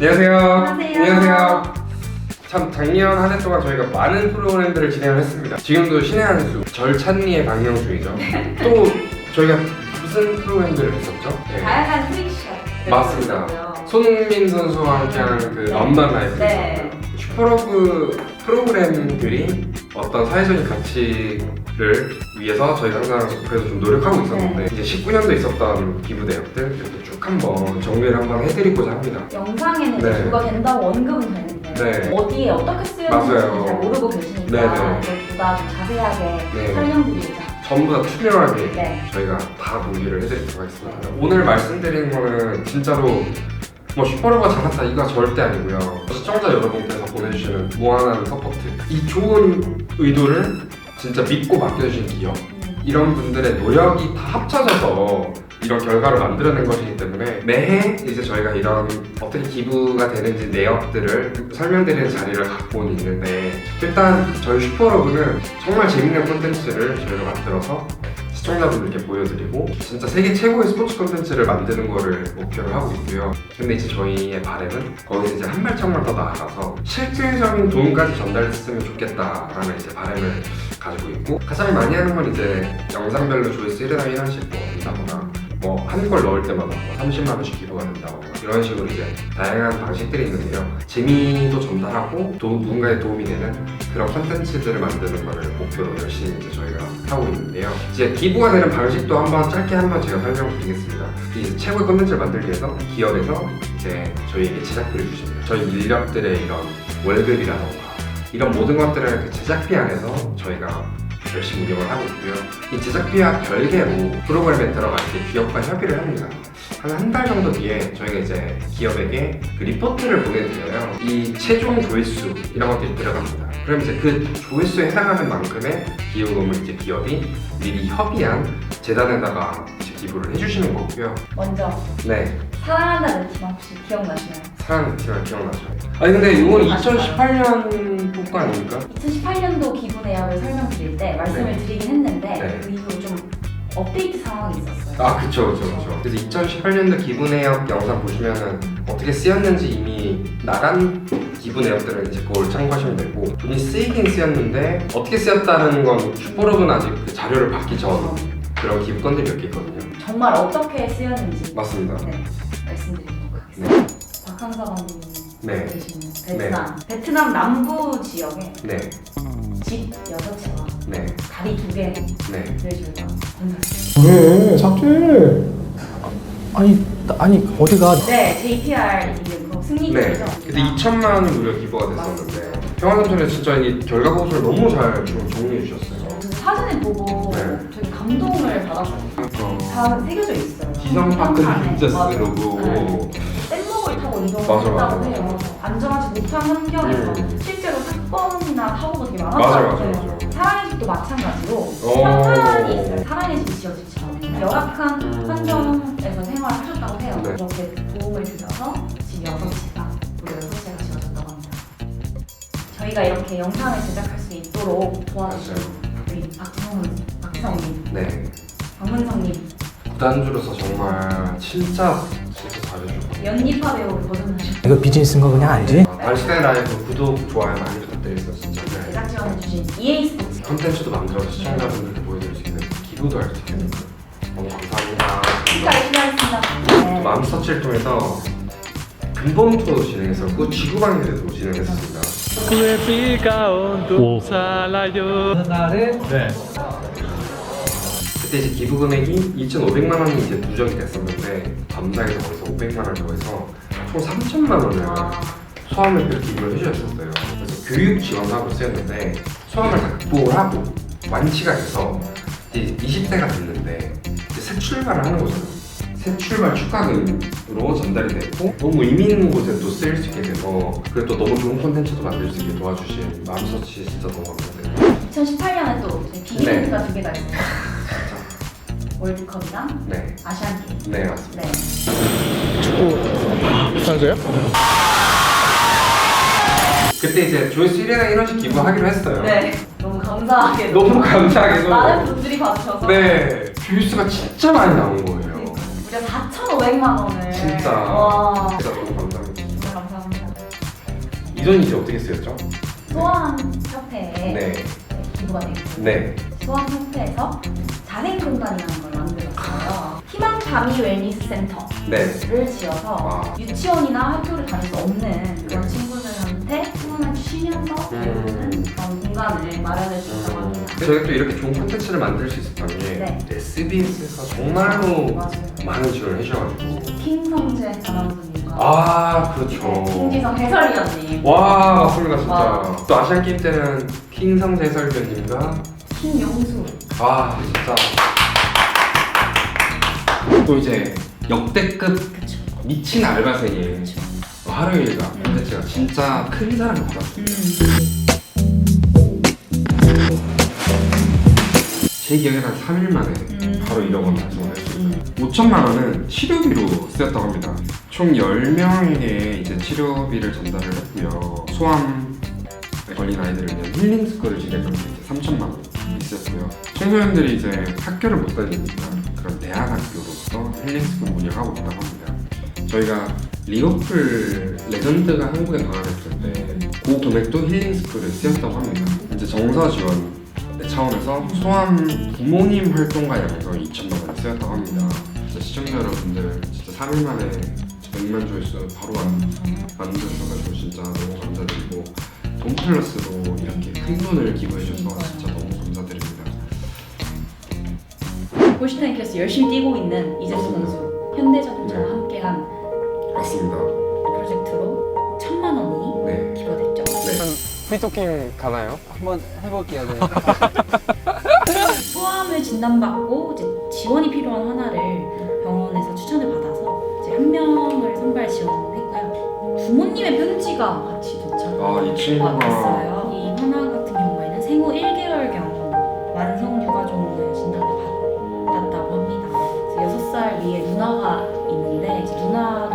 안녕하세요. 안녕하세요. 안녕하세요. 참 작년 한 해 동안 저희가 많은 프로그램들을 진행을 했습니다. 지금도 신의 한 수, 절찬리의 방영 중이죠. 또 저희가 무슨 프로그램들을 했었죠? 네. 다양한 트릭샷. 맞습니다. 손흥민 선수와 함께하는 그 네. 런던 라이브 네. 슈퍼러브 프로그램들이 어떤 사회적인 가치를 위해서 저희가 항상 그래서 좀 노력하고 있었는데 네. 이제 19년도 있었던 기부 내역들 이렇게 쭉 한번 정리를 한번 해드리고자 합니다. 영상에는 네. 기부가 된다고 언급은 되는데 네. 어디에 어떻게 쓰였는지 맞아요. 잘 모르고 계시니까 네, 네. 보다 좀 자세하게 네. 설명드리자. 전부 다 투명하게 네. 저희가 다 공개를 해드리도록 하겠습니다. 오늘 말씀드리는 거는 진짜로 뭐 슈퍼러버 잘한다 이거 절대 아니고요. 시청자 여러분께서 보내주시는 무한한 서포트 이 좋은 의도를 진짜 믿고 맡겨주신 기업 음. 이런 분들의 노력이 다 합쳐져서 이런 결과를 만들어낸 것이기 때문에 매해 이제 저희가 이런 어떻게 기부가 되는지 내역들을 설명드리는 자리를 갖고 있는데 일단 저희 슈퍼러브는 정말 재밌는 콘텐츠를 저희가 만들어서 시청자분들께 보여드리고 진짜 세계 최고의 스포츠 콘텐츠를 만드는 거를 목표로 하고 있고요. 근데 이제 저희의 바람은 거기서 이제 한 발짝만 더 나아가서 실질적인 도움까지 전달했으면 좋겠다라는 이제 바람을 가지고 있고 가장 많이 하는 건 이제 영상별로 조회수 1회당 1원씩 뭐 한다거나 뭐한골 넣을 때마다 뭐 30만 원씩 기부가 된다거나 이런 식으로 이제 다양한 방식들이 있는데요. 재미도 전달하고 또 누군가에 도움이 되는 그런 콘텐츠들을 만드는 거를 목표로 열심히 이제 저희가 하고 있는데요. 이제 기부가 되는 방식도 한번 짧게 한번 제가 설명드리겠습니다. 이제 최고의 콘텐츠를 만들기 위해서 기업에서 이제 저희에게 제작비를 주십니다. 저희 인력들의 이런 월급이라던가 이런 모든 것들을 그 제작비 안에서 저희가 열심히 운영을 하고 있고요. 이 제작비와 별개로 프로그램에 들어갈 때 기업과 협의를 합니다. 한 한 달 정도 뒤에 저희가 이제 기업에게 그 리포트를 보내드려요. 이 최종 조회수 이런 것들이 들어갑니다. 그럼 이제 그 조회수에 해당하는 만큼의 기여금을 이제 기업이 미리 협의한 재단에다가 이제 기부를 해주시는 거고요. 먼저 네, 사랑한다는 팀 혹시 기억나시나요? 사랑하는 팀을 기억나죠? 아니 근데 이건 2018년 포거 아닙니까? 2018년도 기부 내역을 설명드릴 때 말씀을 드리긴 했는데 네. 그 이후로 좀 업데이트 상황이 있었어요. 아 그쵸 그쵸 그쵸 그래서 2018년도 기부내역 영상 보시면은 어떻게 쓰였는지 이미 나간 기부내역들은 이제 그걸 참고하시면 되고 돈이 쓰이긴 쓰였는데 어떻게 쓰였다는 건 슈퍼럽은 아직 그 자료를 받기 전 그런 기부건들이 몇 개 있거든요 정말 어떻게 쓰였는지 맞습니다 네, 말씀드리도록 하겠습니다. 박항서 감독님 네. 계시는 베트남 베트남 남부 지역에 네, 집 6채와 네, 다리 2개를 네. 저희가 건설했습니다. 왜 삭제? 아니 아니 어디가 네, JPR 이게 그 네. 승리팀이죠. 그때 2천만 원 무려 기부가 됐었는데 평화전선에 진짜 이 결과 보고서를 너무 잘좀 정리해 주셨어요 그 사진을 보고 네. 되게 감동을 받았어요. 다 새겨져 있어요. 기성파크 한칸에. 진짜 맞아요. 쓰고 네. 이동을 맞아, 했다고 맞아, 해요. 안전하지 못한 환경에서 음. 실제로 사건이나 사고가 되게 맞아, 많았다고 맞아. 사랑의 집도 마찬가지로 오. 현관이 있어요. 사랑의 집이 지어지처럼 열악한 음. 환경에서 생활하셨다고 해요. 네. 그렇게 도움을 드려서 집 6채가 무려 6채가 지어졌다고 합니다. 저희가 이렇게 영상을 제작할 수 있도록 도와주신 우리 박성훈, 박성님, 네 박문성님, 구단주로서 정말 진짜 진짜 잘해주고 연기파 배우를 거듭나신 이거 비즈니스인 거 그냥 알지? 발시대 라이브 구독 좋아요 많이 부탁드리겠습니다 진짜 네. 제작 지원해주신 EA 스포츠 컨텐츠도 만들어서 시청자분들께 보여드릴 수 있는 기부도 할 수 있는 너무 감사합니다 진짜 열심히 하겠습니다. 또 네. 맘스터치를 통해서 근본 투어도 진행했었고 지구방위대도 진행했었습니다 왜 비가 온도 오. 살아요 날은 네. 그때 이제 기부 금액이 2,500만 원이 이제 누적이 됐었는데 감사해서 거기서 500만 원을 더해서 총 3천만 원을 아, 수험을 그 기부를 해주셨었어요. 그래서 교육 지원하고 쓰였는데 다 극복을 하고 완치가 돼서 이제 20대가 됐는데 이제 새 출발을 하는 거잖아요. 새 출발 축하금으로 전달이 됐고 너무 의미 있는 곳에 또 쓰일 수 있게 돼서 그리고 또 너무 좋은 콘텐츠도 만들 수 있게 도와주신 마음서치 진짜 너무 감사드려요. 2018년에 또 저희 비기는트가 두 개가 있어요. 월드컵이랑 네, 아시안 게임. 네 맞습니다. 네. 축구 선수요? 그때 이제 조회수 1회당 1원씩 기부하기로 했어요. 네. 너무 감사하게. 너무 감사하게도 많은 분들이 봐주셔서. 네 뷰수가 진짜 많이 나온 거예요. 무려 4,500만 원을. 진짜. 와. 진짜 너무 감사합니다. 정말 감사합니다. 기존이 이제 어떻게 쓰였죠? 소아협회에 네. 기부가 되고 네. 소아협회에서 자생 공간이라는. 희망 다미 웰니스 센터를 네. 지어서 아. 유치원이나 학교를 다닐 수 없는 그런 친구들한테 후원을 쉬면서 배우는 음. 그런 공간을 마련해 주셨다고 합니다. 저희가 또 이렇게 좋은 콘텐츠를 만들 수 있었던 게 네. SBS에서 정말로 맞아요. 많은 지원을 해주셔가지고 킹 성재 아나운서님과 아 그렇죠 네, 김지성 해설위원님, 와 맞습니다 진짜 와. 또 아시안 게임 때는 킹성재 해설위원님과 김용수 아 진짜 또 이제 역대급 그쵸. 미친 알바생의 그쵸. 하루 일과 콘텐츠가 진짜 큰 사랑을 받았어요 제 기억에는 한 3일 만에 음. 바로 1억 원 달성을 했어요 음. 5천만 원은 치료비로 쓰였다고 합니다. 총 10명에게 이제 치료비를 전달을 했고요. 소암에 걸린 아이들을 위한 힐링 스쿨을 진행하면 이제 3천만 원이 있었고요. 청소년들이 이제 학교를 못 다니니까 대학 학교로서 힐링 스쿨을 운영하고 있다고 합니다. 저희가 리버풀 레전드가 한국에 방한했을 때그 금액도 힐링 스쿨에 쓰였다고 합니다. 이제 정서 지원 차원에서 소아암 부모님 활동가 양성 2천만 원이 쓰였다고 합니다. 시청자 여러분들 진짜 3일 만에 100만 조회수 바로 만, 만드셔가지고 진짜 너무 감사드리고 돈 플러스로 이렇게 큰 돈을 기부해 주셔서 폴시타인 캐스 열심히 뛰고 있는 이재수 선수 현대자동차와 네. 함께한 맞습니다. 프로젝트로 천만 원이 네. 기부됐죠. 네. 프리토킹 가나요? 한번 해볼게요. 네. 소아암을 진단받고 이제 지원이 필요한 하나를 병원에서 추천을 받아서 이제 한 명을 선발 지원했고요. 부모님의 편지가 같이 도착. 아, 이 친구가 왔어요. 이 하나 같은 경우에는 생후 1개월경 완성 육아종을 위에 누나가 있는데 누나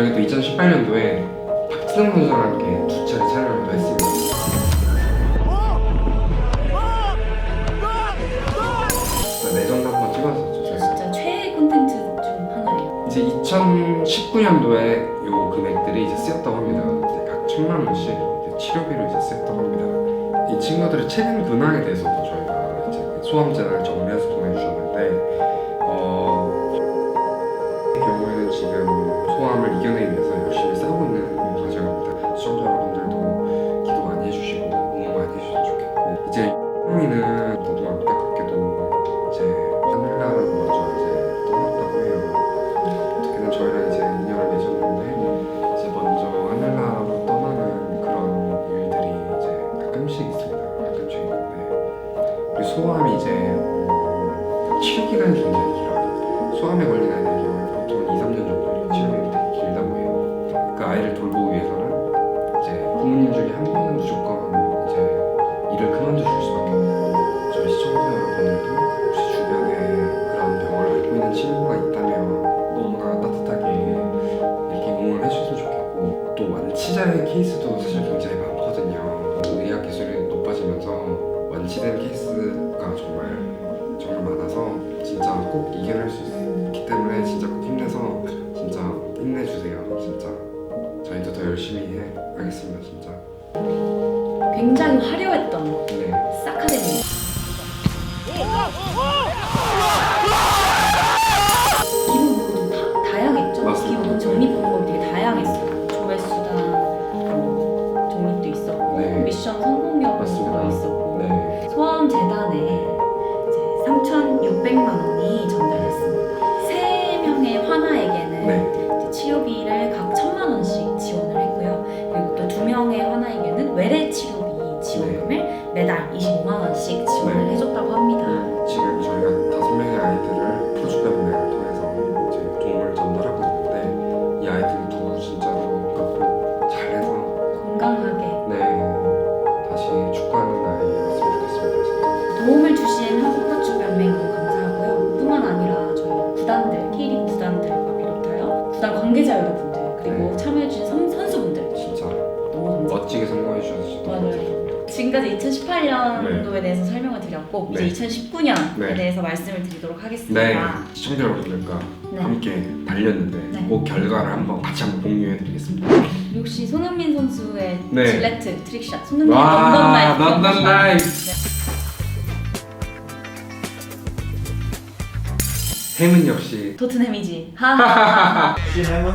저희가 또 2018년도에 박지성 선수랑 함께 두 차례 촬영을 또 했습니다. 진짜 레전드 한번 찍었었죠. 저 저희가. 진짜 최애 콘텐츠 중 하나예요. 이제 2019년도에 요 금액들이 이제 쓰였다고 합니다. 이제 각 천만 원씩 이제 치료비로 이제 쓰였다고 합니다. 이 친구들의 최근 근황에 대해서도 저희가 이제 그 소아암재단을 정리해서 보내주셨는 진짜 꼭 이겨낼 수 있기 때문에 진짜 꼭 힘내서 진짜 힘내주세요. 진짜 저희도 더 열심히 해 하겠습니다. 진짜. 굉장히 화려했던 네. 사카데미. 기부 다 다양했죠. 맞습니다. 기부 적립 방법이 되게 다양했어요. 조회수단 뭐 있었고 네. 미션 성공 여부도 맞습니다. 있었고 네. 재단에 이제 3,600만 원 그 결과를 한번 같이 한번 공유해드리겠습니다. 역시 손흥민 선수의 네. 질레트 트릭샷 손흥민 와, 런던 나이트 런던. 햄은 역시 네. 토트넘이지 하하하 시햄은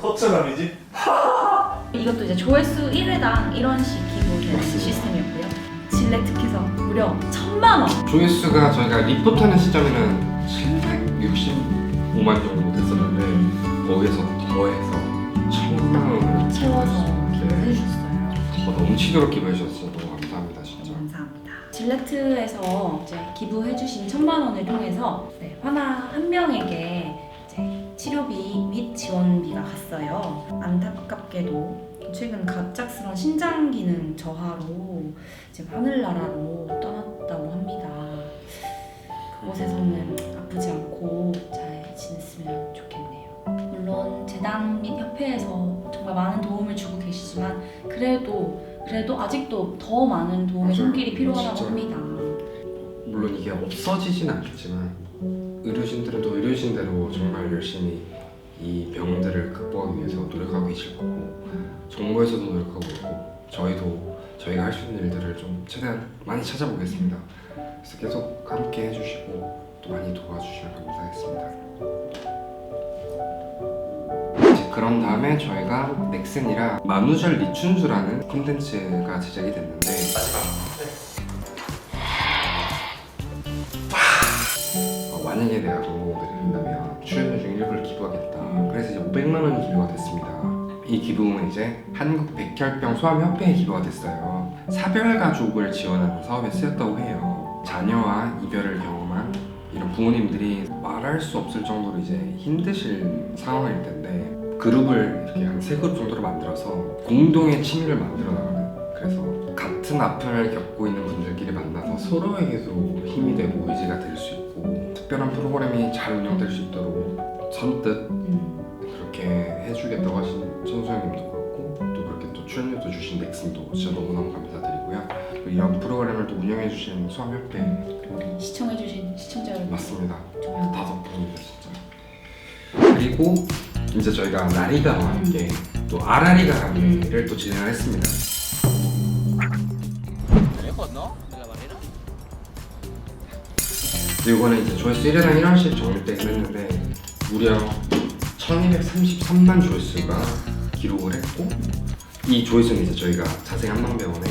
토트넘이지? 이것도 이제 조회수 1회당 1원씩 기부되는 맞습니다. 시스템이었고요 질레트께서 무려 천만 원 조회수가 저희가 리포트하는 시점에는 765만 정도 됐었는데 거기에서 더해서 천만 원을 채워서 네. 기부해주셨어요 더 넘치도록 기부해주셔서 너무 감사합니다 진짜. 감사합니다. 질레트에서 이제 기부해주신 천만 원을 통해서 네, 화나 한 명에게 이제 치료비 및 지원비가 갔어요. 안타깝게도 최근 갑작스런 신장 기능 저하로 지금 하늘나라로 떠났다고 합니다. 그곳에서는 아프지 않고 잘 지냈으면. 물론 재단 및 협회에서 정말 많은 도움을 주고 계시지만 그래도 그래도 아직도 더 많은 도움의 맞아요. 손길이 필요하다고 진짜. 합니다. 물론 이게 없어지진 않겠지만 의료진들은 또 의료진대로 정말 열심히 이 병들을 극복하기 위해서 노력하고 계실 거고 정부에서도 노력하고 있고 저희도 저희가 할 수 있는 일들을 좀 최대한 많이 찾아보겠습니다. 그래서 계속 함께 해주시고 또 많이 도와주시면 감사하겠습니다. 그런 다음에 저희가 넥슨이랑 만우절 리춘수라는 콘텐츠가 제작이 됐는데 어, 만약에 내가 도움을 드린다면 출연료 중 일부를 기부하겠다. 그래서 이제 500만 원이 기부가 됐습니다. 이 기부금은 이제 한국 백혈병 소아협회에 기부가 됐어요. 사별 가족을 지원하는 사업에 쓰였다고 해요. 자녀와 이별을 경험한 이런 부모님들이 말할 수 없을 정도로 이제 힘드실 상황일 텐데 그룹을 이렇게 한 세 그룹 정도로 만들어서 공동의 취미를 만들어 나가는 그래서 같은 아픔을 겪고 있는 분들끼리 만나서 서로에게도 힘이 되고 의지가 될 수 있고 특별한 프로그램이 잘 운영될 수 있도록 선뜻 음, 그렇게 해주겠다고 하신 천수 형님도 그렇고 또 그렇게 또 출연료도 주신 넥슨도 진짜 너무너무 감사드리고요. 또 이런 프로그램을 또 운영해 주신 수암협회 시청해주신 시청자 여러분. 맞습니다. 정말 다 덕분입니다 진짜. 그리고 이제 저희가 나리가와 함께 또 아라리가 가게를 또 진행을 했습니다. 이거는 이제 조회수 1회당 1원씩 정립되긴 했는데 무려 1233만 조회수가 기록을 했고 이 조회수는 이제 저희가 자생 한방병원에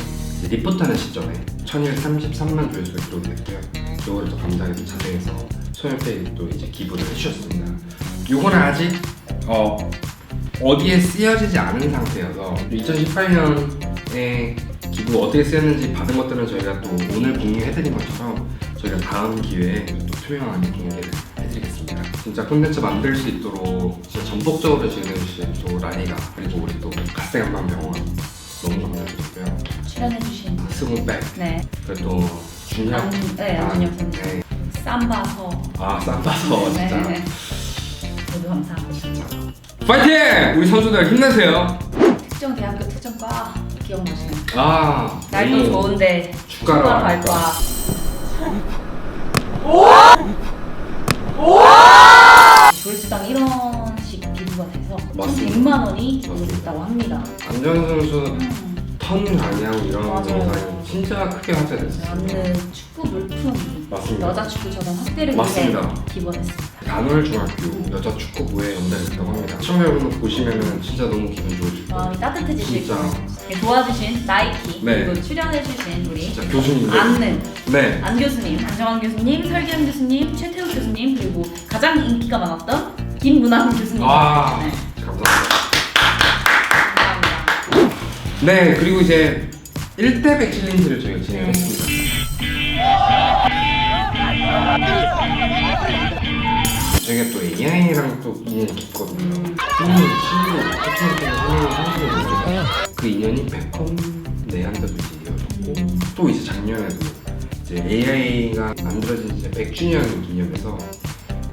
리포트하는 시점에 1233만 조회수가 기록이 됐고요. 이거를 또 감사하게 자생해서 소연페이 또 이제 기부를 해주셨습니다. 요거는 아직 어, 어디에 쓰여지지 않은 상태여서 2018년에 기부 어떻게 쓰였는지 받은 것들은 저희가 또 오늘 공유해드린 것처럼 저희가 다음 기회에 또 투명하게 공개를 해드리겠습니다. 진짜 콘텐츠 만들 수 있도록 진짜 전폭적으로 지원해주신 또 라니가 그리고 우리 또 갓생한방 병원 너무 감사드리고요. 출연해주신 스무백 네, 그리고 또 준혁 안, 네 안준혁 선수 네. 쌈바서 아 쌈바서 진짜 네. 모두 감사합니다. 파이팅! 우리 선수들 힘내세요. 특정 대학교 특정과 기억나시나요? 아 날도 너무 좋은데 축가로 축가 할까? 발과 조회수당 1원씩 기부가 돼서 맞습니다. 100만 원이 기부됐다고 합니다. 안전 선수 음, 턴 방향 이런 맞아요. 영상이 진짜 크게 화제됐어요. 저는 축구 물품 맞습니다. 여자 축구 저던 확대를 맞습니다. 위해 기부가 됐습니다. 단월중학교 여자 축구부에 연달했다고 합니다. 시청자 여러분 보시면은 진짜 너무 기분 좋으실 거예요. 마음이 따뜻해지실 진짜. 거예요. 네, 도와주신 나이키 네. 그리고 출연해주신 우리 진짜 교수님들. 안는 네. 안 교수님, 안정환 교수님, 설기현 교수님, 최태욱 교수님 그리고 가장 인기가 많았던 김문환 교수님. 아 네, 감사합니다. 감사합니다. 네 그리고 이제 1대100 챌린지를 저희가 진행을 네. 했습니다. 저희가 또 AI랑 또 인연이 깊거든요. 음. 선생님 친구, 학생들 선생님 선생님이죠. 그 인연이 100번 내한다도 이제 이어졌고 또 이제 작년에도 이제 AI가 만들어진 이제 100주년 기념해서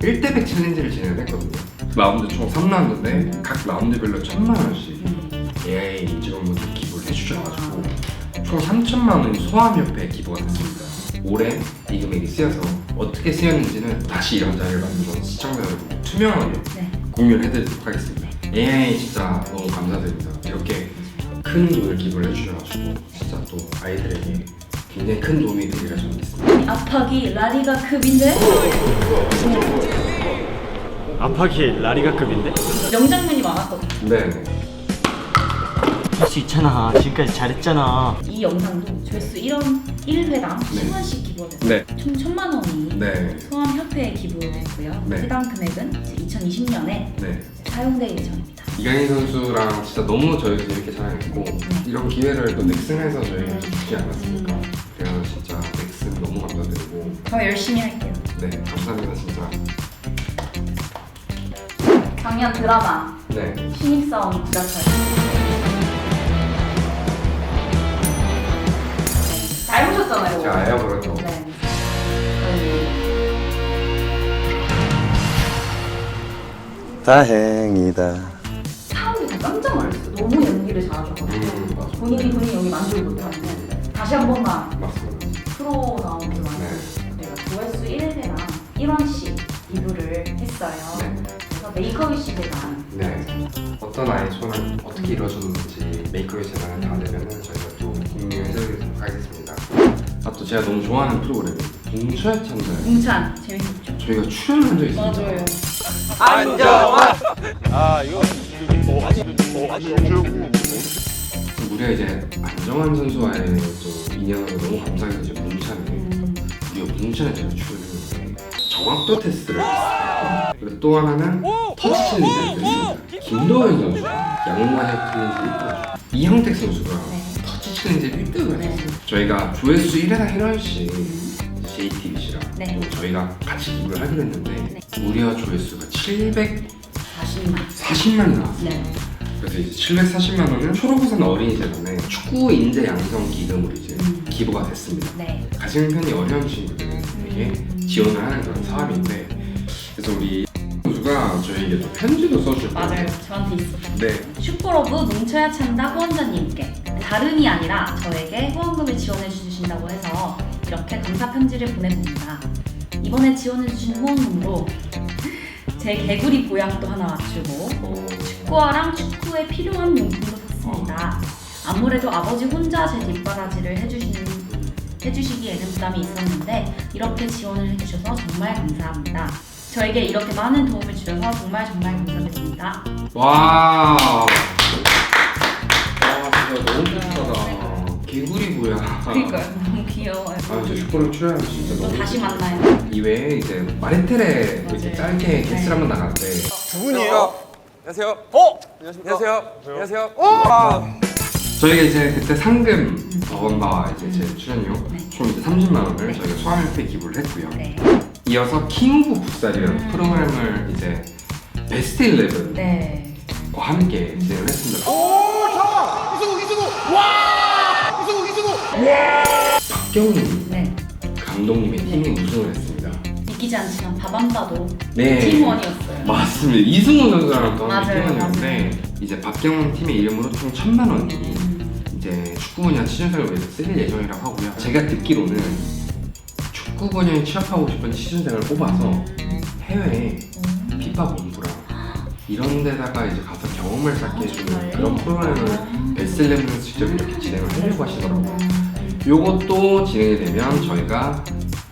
1대100 챌린지를 진행을 했거든요. 라운드 총 3라운드인데 각 라운드별로 천만 원씩 음. AI 직원분들 기부를 해주셔가지고 총 3천만 원이 소아협회에 기부가 됐습니다. 올해 이 금액이 쓰여서 어떻게 쓰였는지는 다시 이런 자리를 만들어서 시청자 여러분 투명하게 네. 공유를 해드리도록 하겠습니다. AI 진짜 너무 감사드립니다. 이렇게 큰 돈을 기부를 해주셔가지고 진짜 또 아이들에게 굉장히 큰 도움이 되리라 저는 믿습니다. 압박이 라리가 급인데 아파기 라리가급인데? 명장면이 많았거든. 네네. 할 수 있잖아. 지금까지 잘했잖아. 이 영상도 조회수 1원 1회당 네. 10원씩 기부가 됐어요. 네. 총 천만 원이 네. 소아협회에 기부했고요. 네. 해당 금액은 2020년에 네. 사용될 예정입니다. 이강인 선수랑 진짜 너무 저희가 재밌게 촬영했고 이런 기회를 또 넥슨에서 저희가 주지 않았습니까? 그래서 진짜 넥슨 너무 감사드리고 더 열심히 할게요. 네 감사합니다 진짜 작년 드라마 네 신입사원 구자철 잘 보셨잖아요. 제가 에어브로도 네. 저희 다행이다. 사람들이 다 깜짝 놀랐어요. 너무 연기를 잘하셔가지고 음 맞아 본인이 본인 여기 만족을 못하는데 다시 한 번만 맞습니다 프로 나오는 동안 네. 저희가 조회수 1회랑 1원씩 기부를 했어요. 네. 그래서 메이크업이 시대가 네. 어떤 아이 손을 어떻게 이루어졌는지 메이크업의 재단을 다 되면은 저희가 또 공유해드리도록 아 또 제가 너무 좋아하는 프로그램. 뭉쳐야 찬다 뭉찬. 재밌었죠? 저희가 출연한 적이 있습니다. 맞아요. 안정환. 아 이거 우리가 이제 안정환 선수와의 또 인연으로 너무 감사해서 이제 문찬에 음, 우리가 문찬에 제가 출연했는데 정확도 테스트를 했어요 그리고 또 하나는 터치 챌린지를 했습니다. 김도현 선수가 양궁관의 챌린지 1등을 이형택 선수가 네. 터치 챌린지 1등을 네. 했어요 저희가 조회수 1회당 1원씩 JTBC랑 네. 또 저희가 같이 기부를 하기로 했는데 네. 무려 조회수가 740만이 40만. 나왔어요 네. 그래서 이제 740만 원은 초록우산 어린이재단에 축구 인재 양성 기금으로 이제 음. 기부가 됐습니다. 네. 가정편이 어려운 친구들에게 지원을 하는 그런 사업인데 그래서 우리 선수가 저희에게 또 편지도 써주셨고 맞아요. 저한테 있어요. 네. 슈퍼러브 뭉쳐야 찬다 후원자님께 다름이 아니라 저에게 후원금을 지원해 주신다고 해서 이렇게 감사 편지를 보내봅니다. 이번에 지원해 주신 후원금으로 제 개구리 보양도 하나 맞추고 어, 축구화랑 축구에 필요한 용품도 샀습니다. 아무래도 아버지 혼자 제 뒷바라지를 해주시는 해주시기에는 부담이 있었는데 이렇게 지원을 해주셔서 정말 감사합니다. 저에게 이렇게 많은 도움을 주셔서 정말 정말 감사드립니다. 와. 와 진짜 너무 뿌듯하다. 개구리 뭐야? 그러니까요, 너무 귀여워요. 아, 저 축구를 출연하면 진짜 또 너무 다시. 만나요. 이외에 이제 이렇게 맞아요. 짧게 게스트 네. 한번 나갔는데 두 분이에요. 안녕하세요. 어? 안녕하세요. 안녕하세요. 어? 저희가 이제 그때 상금 버건바와 이제 제 출연료 네. 총 이제 30만 원을 저희가 소아협회 기부를 했고요. 네. 이어서 킹 오브 풋살이라는 음. 프로그램을 이제 베스트 11과 네. 함께 진행을 했습니다. 박경훈 네. 감독님의 팀이 우승을 했습니다. 믿기지 않지만 바밤바도 네. 팀원이었어요. 맞습니다. 이승훈 선수랑 또 함께 맞아요, 팀원이었는데 이제 박경훈 팀의 이름으로 총 천만 원이 음, 이제 축구 분야 취준생을 위해서 쓰일 예정이라고 하고요. 제가 듣기로는 축구 분야에 취업하고 싶은 취준생을 뽑아서 해외에 음. 피파 본부랑 이런 데다가 이제 가서 경험을 쌓게 해주는? 그런 프로그램을 아. 베슬렘에서 직접 이렇게 진행을 하려고 하시더라고요. 음. 요것도 진행이 되면 저희가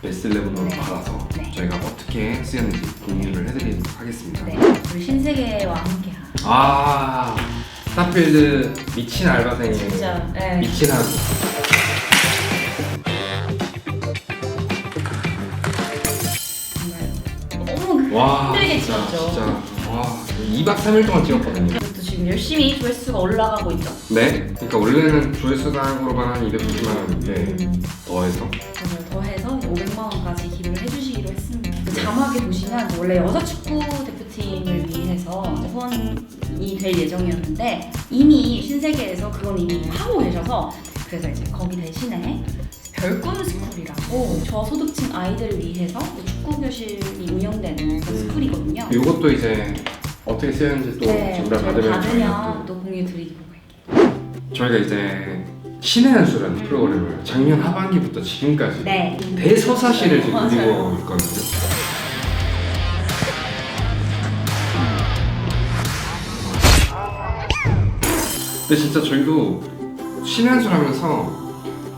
베슬렘으로 네. 받아서 네. 저희가 어떻게 쓰였는지 공유를 해드리도록 하겠습니다. 네. 우리 신세계와 함께한 아 스타필드 미친 알바생의 진짜 네. 미친 한 정말 너무 와, 힘들게 진짜, 찍었죠. 진짜 와 2박 3일 동안 찍었거든요. 지금 열심히 조회수가 올라가고 있죠. 네, 그러니까 원래는 조회수당으로만 한 290만 원인데 음, 더해서 오늘 더해서 500만 원까지 기부를 해주시기로 했습니다. 그 자막에 보시면 원래 여자 축구 대표팀을 위해서 이제 후원이 될 예정이었는데 이미 신세계에서 그건 이미 하고 계셔서 그래서 이제 거기 대신에 별꿈 스쿨이라고 저소득층 아이들을 위해서 축구 교실이 운영되는 그 음. 스쿨이거든요. 이것도 이제 어떻게 쓰였는지 또 네, 전달 저희가 받으면 받으면 또 공유 드리도록 할게요. 또 저희가 이제 신의 한 수라는 프로그램을 작년 하반기부터 지금까지 네. 대서사시를 지금 맞아요. 누리고 있거든요. 근데 진짜 저희도 한 수라면서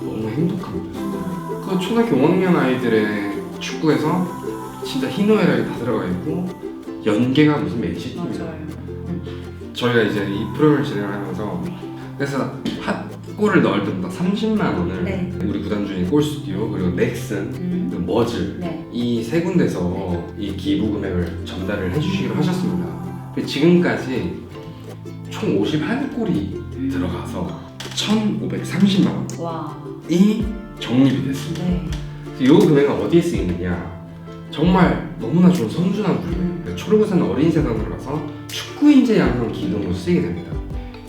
너무 행복합니다. 진짜. 그 초등학교 5학년 아이들의 축구에서 진짜 희노애락이 다 들어가 있고 연계가 무슨. 맞아요. 저희가 이제 이 프로그램을 진행을 하면서 그래서 한 골을 넣을 때마다 30만 원을 네. 우리 구단 주인 골 스튜디오 그리고 넥슨 음. 그리고 머즐 네. 이 세 군데서 이 기부 금액을 전달을 해주시기로 하셨습니다. 근데 지금까지 총 51골이 들어가서 1,530만 원이 와. 적립이 됐습니다. 네. 이 금액은 어디에 쓰이느냐? 정말 너무나 좋은 선순환 구조. 초록우산 어린이 재단으로 가서 축구 인재 양성 기능으로 쓰이게 됩니다.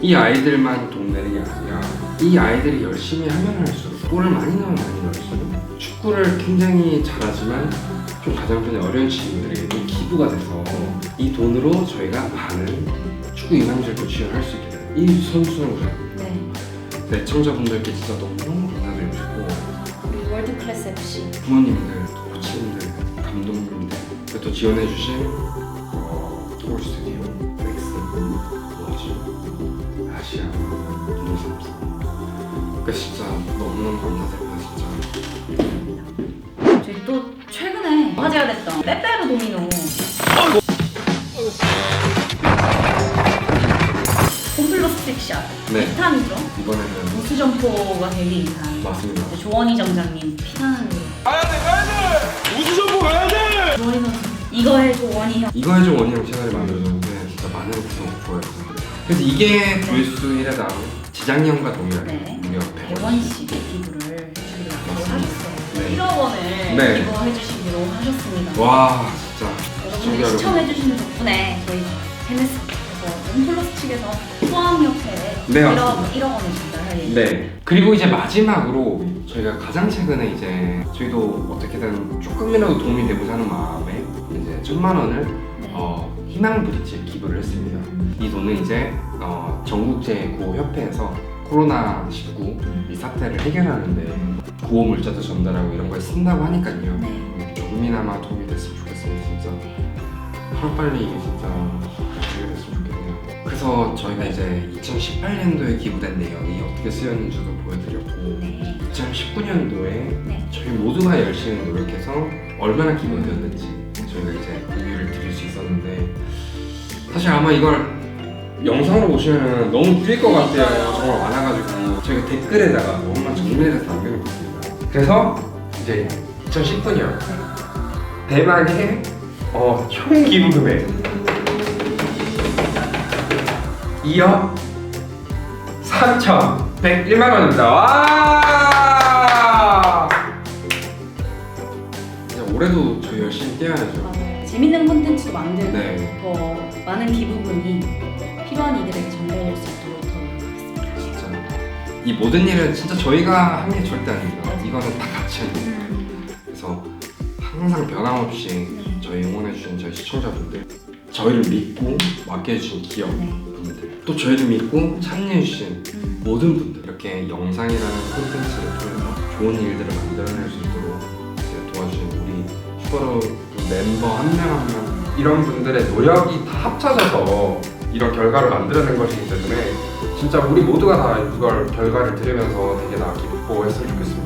이 아이들만 돈 내는 게 아니라 이 아이들이 열심히 하면 할수록 골을 많이 넣으면 많이 넣을수록 축구를 굉장히 잘하지만 좀 가정편에 어려운 친구들에게 기부가 돼서 이 돈으로 저희가 많은 축구 인상질도 지원할 수 있게. 이 선순환 구조. 네. 애청자분들께 진짜 너무너무 감사드리고 싶고 우리 월드 클래스 FC. 부모님들, 또 지원해주신 어, 톨 스튜디오, 넥슨, 워즈, 아시아, 노삼사 그 진짜 너무너무 감사드립니다 진짜 저희 또 최근에 화제가 됐던 빼빼로 도미노. 홈플러스틱 샷. 네. 2탄이죠. 이번에는 우수 점포가 되기 2탄. 맞습니다 조원희 정장님 피나는 이거 해줘 원희 형. 이거 해줘 원희형 채널이 만들어졌는데 진짜 많은 구성 좋아했어요 그래서 이게 조회수 1회당 지장년과 동일하게 네. 무려 100원 100원씩 기부를 해주기로 하셨어요. 네. 1억 원을 네. 기부 해주시기로 하셨습니다. 와 진짜 여러분들이 시청자 여러분 시청해주시는 덕분에 저희가 테니스에서 홈플러스 측에서 수암협회에 네, 1억, 맞습니다. 1억 원을 전달할 예정. 네. 그리고 이제 마지막으로 저희가 가장 최근에 이제 저희도 어떻게든 조금이라도 도움이 되고자 하는 마음에 이제 천만 원을 네. 어, 희망 브릿지에 기부를 했습니다. 이 돈은 이제 어, 전국제 구호협회에서 코로나 19 이 사태를 해결하는데 구호 물자도 전달하고 이런 거에 쓴다고 하니까요. 네. 조금이나마 도움이 됐으면 좋겠습니다. 진짜 하루빨리 이게 진짜 해결됐으면 좋겠네요. 그래서 저희가 이제 2018년도에 기부된 내역이 어떻게 쓰였는지도 보여드렸고 네. 2019년도에 네. 저희 모두가 열심히 노력해서 얼마나 기부가 되었는지 저희가 이제 공유를 드릴 수 있었는데 사실 아마 이걸 영상으로 보시면 너무 뛸 것 같아요 정말 많아가지고 저희가 댓글에다가 한번 정리를 해서 남겨놓겠습니다 그래서 이제 2019년 대망의 어, 총 기부 금액 2억 3,101만 원입니다. 와! 이제 올해도 뛰어야죠. 맞아요. 재밌는 콘텐츠도 만들고 네. 더 많은 기부금이 필요한 이들에게 전달될 수 있도록 더 노력하겠습니다. 진짜 이 모든 일은 진짜 저희가 한 게 절대 아닙니다. 이거는 다 같이 하는 거예요. 음. 그래서 항상 변함없이 네. 저희 응원해주신 저희 시청자분들, 저희를 믿고 맡겨주신 기업분들, 또 저희를 믿고 참여해주신 음. 모든 분들 이렇게 영상이라는 콘텐츠를 통해서 좋은 일들을 만들어낼 수 있도록 이제 도와주신 우리 슈퍼로 멤버 한 명 한 명 이런 분들의 노력이 다 합쳐져서 이런 결과를 만들어낸 것이기 때문에 진짜 우리 모두가 다 이걸 결과를 들으면서 되게 나 기뻐했으면 좋겠습니다.